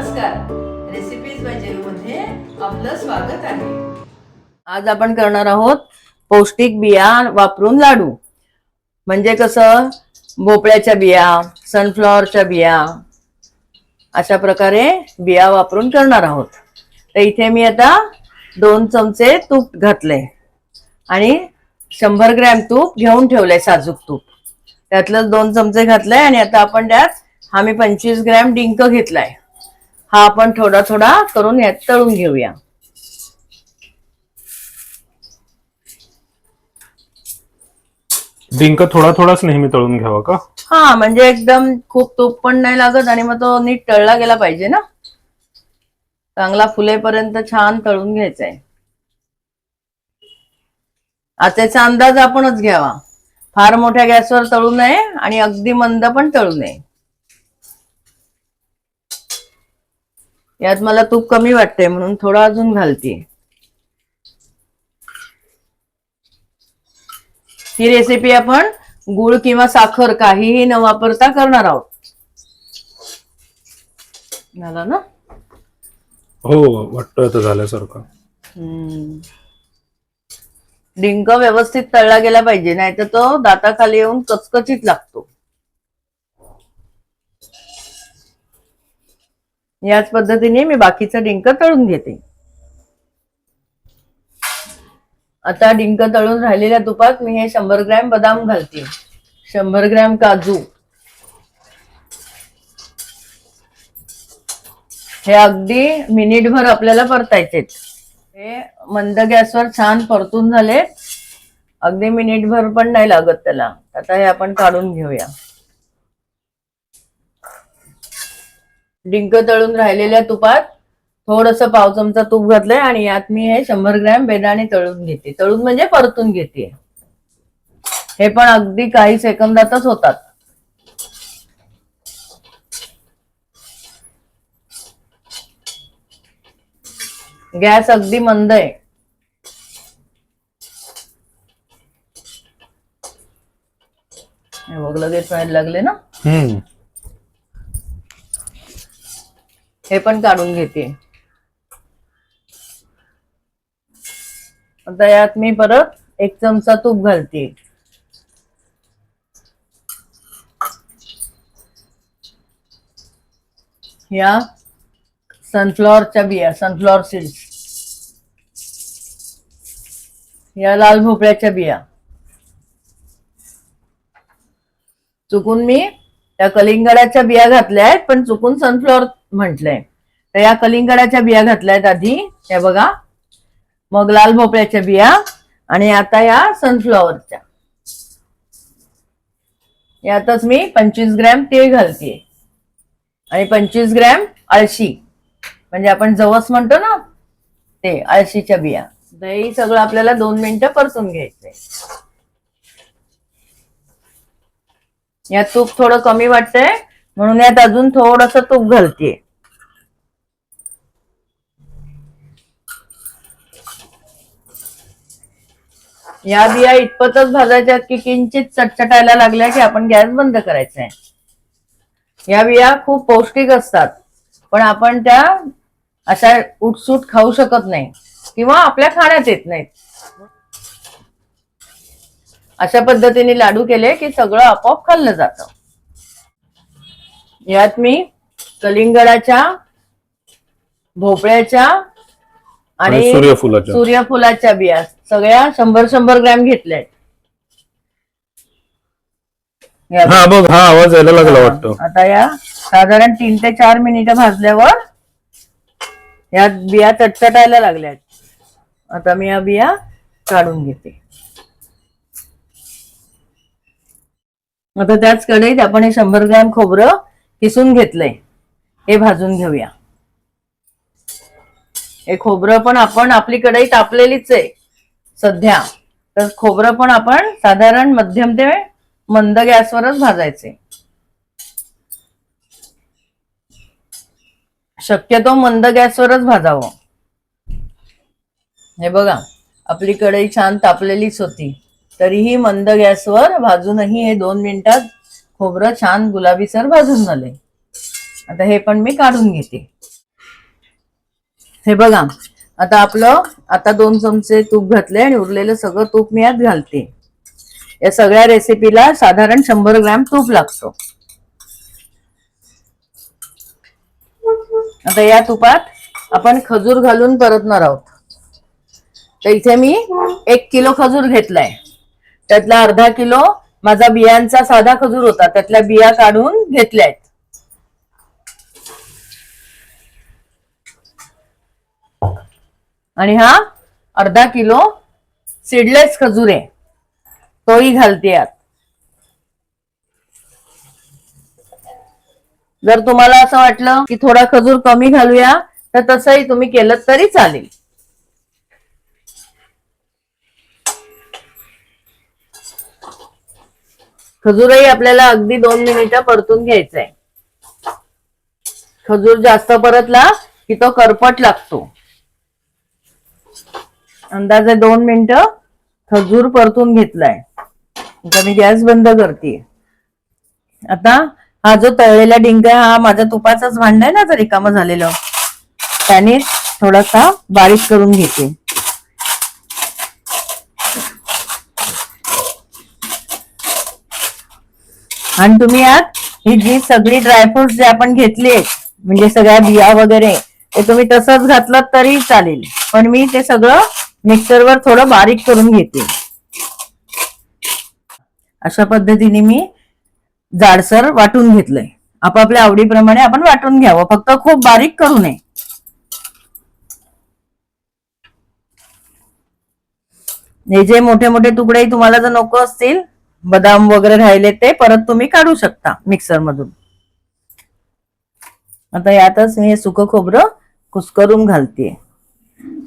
नमस्कार. रेसिपीज बायमध्ये आपलं स्वागत आहे. आज आपण करणार आहोत पौष्टिक बिया वापरून लाडू. म्हणजे कसं? भोपळ्याच्या बिया सनफ्लॉवरच्या बिया अशा प्रकारे बिया वापरून करणार आहोत. तर इथे मी आता दोन चमचे तूप घातले आणि शंभर ग्रॅम तूप घेऊन ठेवलंय साजूक तूप. त्यातलं दोन चमचे घातलंय आणि आता आपण त्यात हा मी पंचवीस ग्रॅम डिंक घेतलाय. हा आपण थोडा थोडा करून यात तळून घेऊया. डिंक थोडा थोडाच नेहमी तळून घ्यावा का? हा म्हणजे एकदम खूप तूप पण नाही लागत आणि मग तो नीट तळला गेला पाहिजे ना? चांगला फुलेपर्यंत छान तळून घ्यायचा आहे आचेचा अंदाज आपणच घ्यावा. फार मोठ्या गॅसवर तळू नये आणि अगदी मंद पण तळू नये. यात मला तूप कमी वाटते म्हणून थोडं अजून घालते. ही रेसिपी आपण गुळ किंवा साखर काहीही न वापरता करणार आहोत. झालं ना? हो वाटतं आता झाल्यासारखं. डिंक व्यवस्थित तळला गेला पाहिजे नाहीतर तो दाताखाली येऊन कचकचीत लागतो. याच पद्धतीने मी बाकीचा डिंक तळून घेते. आता डिंक तळून राहिलेल्या तुपात मी हे शंभर ग्रॅम बदाम घालते. शंभर ग्रॅम काजू. हे अगदी मिनिटभर आपल्याला परतायचे हे मंद गॅसवर छान परतून झाले अगदी मिनिटभर पण नाही लागत त्याला. आता हे आपण काढून घेऊया. डिंक तळून राहिलेल्या तुपात थोडस पाव चमचा तूप घातलंय आणि यात मी हे शंभर ग्रॅम बेदाणे तळून घेते. तळून म्हणजे परतून घेते. हे पण अगदी काही सेकंदातच होतात. गॅस अगदी मंद आहे. बघ लगेच व्हायला लागले ना? हे पण काढून घेते. आता यात मी परत एक चमचा तूप घालते. या सनफ्लॉवरच्या बिया सनफ्लॉवर सीड्स या लाल भोपळ्याच्या बिया. चुकून मी त्या कलिंगडाच्या बिया घातल्या आहेत पण चुकून सनफ्लॉवर म्हटलंय. तर या कलिंगडाच्या बिया घातल्यात आधी. हे बघा. मग लाल भोपळ्याच्या बिया आणि आता या सनफ्लॉवरच्या यातच मी पंचवीस ग्रॅम तीळ घालते. आणि पंचवीस ग्रॅम अळशी म्हणजे आपण जवस म्हणतो ना ते अळशीच्या बिया. दही सगळं आपल्याला दोन मिनिटं परतून घ्यायचंय. यात तूप थोडं कमी वाटतंय. म्हणून यात अजून थोडस तूप घालते. या बिया इतपतच भाजायच्या की किंचित चटचटायला लागल्या की आपण गॅस बंद करायचा आहे. या बिया खूप पौष्टिक असतात पण आपण त्या अशा उठसूट खाऊ शकत नाही किंवा आपल्या खाण्यात येत नाहीत. अशा पद्धतीने लाडू केले की सगळं आपोआप खाल्लं जातं. यात मी कलिंगडाच्या भोपळ्याच्या आणि सूर्यफुलाच्या. सूर्यफुलाच्या बिया. सगळ्या शंभर शंभर ग्रॅम घेतल्या हा बघ हा आवाज यायला लागला वाटतं. आता या साधारण तीन ते चार मिनिटं भाजल्यावर यात बिया चटचटायला लागल्यात. आता मी या बिया काढून घेते. आता त्याच कढईत आपण हे शंभर ग्रॅम खोबरं किसून घेतलंय. हे भाजून घेऊया. हे खोबरं पण आपण आपली कढई तापलेलीच आहे. सध्या तर खोबरं पण आपण साधारण मध्यम ते मंद गॅसवरच भाजायचे. शक्यतो मंद गॅसवरच भाजावं. हे बघा आपली कढई छान तापलेलीच होती. तरीही मंद गॅसवर भाजूनही हे दोन मिनिटात खोबरं छान गुलाबीसर भाजून झाले. आता हे पण मी काढून घेते. हे बघा आता आपलं आता दोन चमचे तूप घातले आणि उरलेलं सगळं तूप मी यात घालते. या सगळ्या रेसिपीला साधारण शंभर ग्रॅम तूप लागतो. आता या तुपात आपण खजूर घालून परतणार आहोत. तर इथे मी एक किलो खजूर घेतलाय. त्यातला अर्धा किलो माझा बियांचा साधा खजूर होता. त्यातल्या बिया काढून घेतल्या आहेत आणि हा अर्धा किलो सीडलेस खजूर आहे. तोही घालते यात जर तुम्हाला असं वाटलं की थोडा खजूर कमी घालूया तर तसंही तुम्ही केलं तरी चालेल. खजूरही आपल्याला अगदी दोन मिनिटं परतून घ्यायचंय. खजूर जास्त परतला की तो करपट लागतो. अंदाजे दोन मिनिटं खजूर परतून घेतलाय. आता मी गॅस बंद करते. आता हा जो तळलेला डिंक आहे हा माझ्या तुपाचाच भांड आहे ना जर रिकामं झालेलं. त्याने थोडासा बारीक करून घेते. आणि तुम्ही यात ही जी सगळी ड्रायफ्रुट्स जे आपण घेतले म्हणजे सगळ्या बिया वगैरे ते तुम्ही तसंच घातलं तरी चालेल. पण मी ते सगळं मिक्सरवर थोडं बारीक करून घेते. अशा पद्धतीने मी जाडसर वाटून घेतलंय. आपापल्या आवडीप्रमाणे आपण वाटून घ्यावं. फक्त खूप बारीक करू नये. हे जे मोठे मोठे तुकडे तुम्हाला जर नको असतील बदाम वगैरे राहिले ते परत तुम्ही काढू शकता मिक्सर मधून. आता यातच हे सुकं खोबरं कुस्करून घालते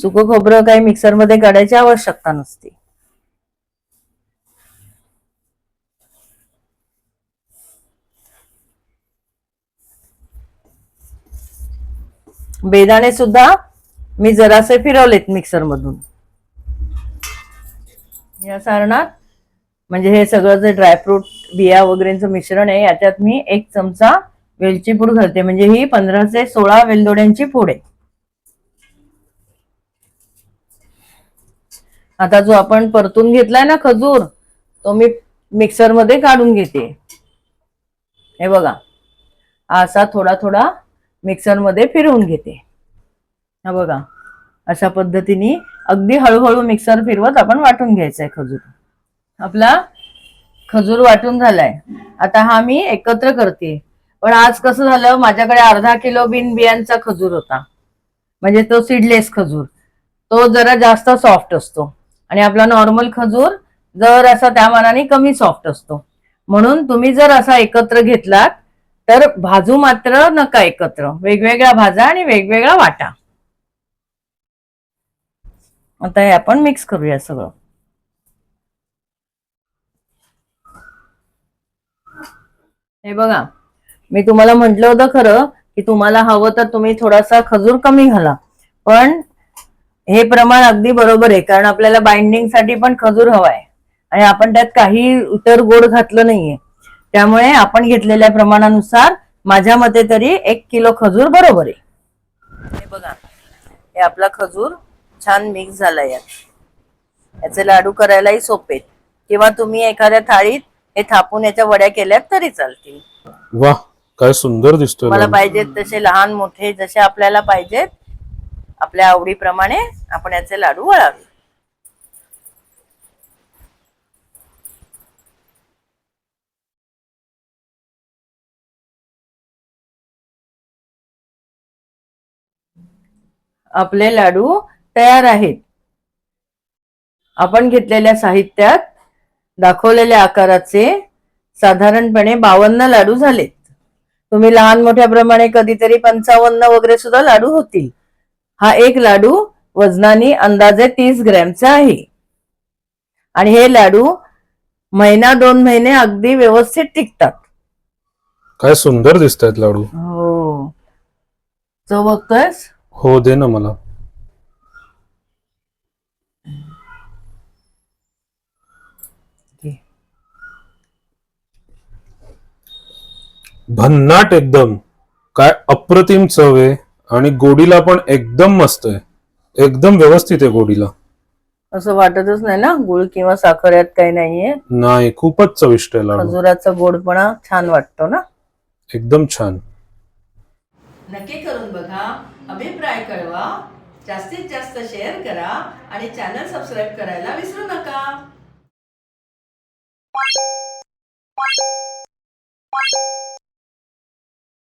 सुकं खोबरं काही मिक्सरमध्ये काढायची आवश्यकता नसते. बेदाणे सुद्धा मी जरासे फिरवलेत मिक्सर मधून. या सारणात म्हणजे हे सगळं जे ड्रायफ्रूट बिया वगैरेचं मिश्रण आहे याच्यात मी एक चमचा वेलची पूड घालते. म्हणजे ही पंधरा ते सोळा वेलदोड्यांची पूड आहे. आता जो आपण परतून घेतलाय ना खजूर तो मी मिक्सरमध्ये काढून घेते. हे बघा. असा थोडा थोडा मिक्सरमध्ये फिरवून घेते. हा बघा. अशा पद्धतीने अगदी हळूहळू मिक्सर फिरवत आपण वाटून घ्यायचंय खजूर. आपला खजूर वाटून झालाय. आता हा मी एकत्र करते. पण आज कसं झालं माझ्याकडे अर्धा किलो बिन बियांचा खजूर होता. म्हणजे तो सीडलेस खजूर. तो जरा जास्त सॉफ्ट असतो. आणि आपला नॉर्मल खजूर जर असा त्या मानाने कमी सॉफ्ट असतो. म्हणून तुम्ही जर असा एकत्र घेतलात तर भाजू मात्र नका एकत्र. वेगवेगळ्या भाजा आणि वेगवेगळा वाटा. आता हे आपण मिक्स करूया सगळं. हे बघा मी तुम्हाला म्हटलं होतं खरं की तुम्हाला हवं तर तुम्ही थोडासा खजूर कमी घाला. पण हे प्रमाण अगदी बरोबर आहे कारण आपल्याला बाइंडिंगसाठी पण खजूर हवाय. आणि आपण त्यात काही इतर गोड घातलं नाहीये. त्यामुळे आपण घेतलेल्या प्रमाणानुसार माझ्या मते तरी एक किलो खजूर बरोबर आहे. हे बघा हे आपला खजूर छान मिक्स झाला यात. याचे लाडू करायलाही सोपे आहेत. किंवा तुम्ही एखाद्या थाळीत हे थापून याच्या वड्या केल्यात तरी चालतील. वा काय सुंदर दिसतोय मला. पाहिजेत तसे लहान मोठे जसे आपल्याला पाहिजेत आपल्या आवडीप्रमाणे आपण याचे लाडू वळावे. आपले लाडू तयार आहेत. आपण घेतलेल्या साहित्यात दाखवलेल्या आकाराचे साधारणपणे बावन्न लाडू झालेत. तुम्ही लहान मोठ्या प्रमाणे कधीतरी पंचावन्न वगैरे सुद्धा लाडू होतील. हा एक लाडू वजनाने अंदाजे तीस ग्रॅमचा आहे. आणि हे लाडू महिना दोन महिने अगदी व्यवस्थित टिकतात. काय सुंदर दिसत आहेत लाडू. हो. चव बघतोयस? हो दे ना मला. भन्नाट एकदम. काय अप्रतिम चव आहे. आणि गोडीला पण एकदम मस्त आहे. एकदम व्यवस्थित आहे गोडीला. असं वाटतच नाही ना? गुळ किंवा साखर यात काही नाहीये. नाही खूपच चविष्ट आहे लाडू. खजुराचा गोडपणा छान वाटतो ना? एकदम छान. नक्की करून बघा. अभिप्राय कळवा. जास्तीत जास्त शेअर करा. आणि चॅनल सबस्क्राईब करायला विसरू नका.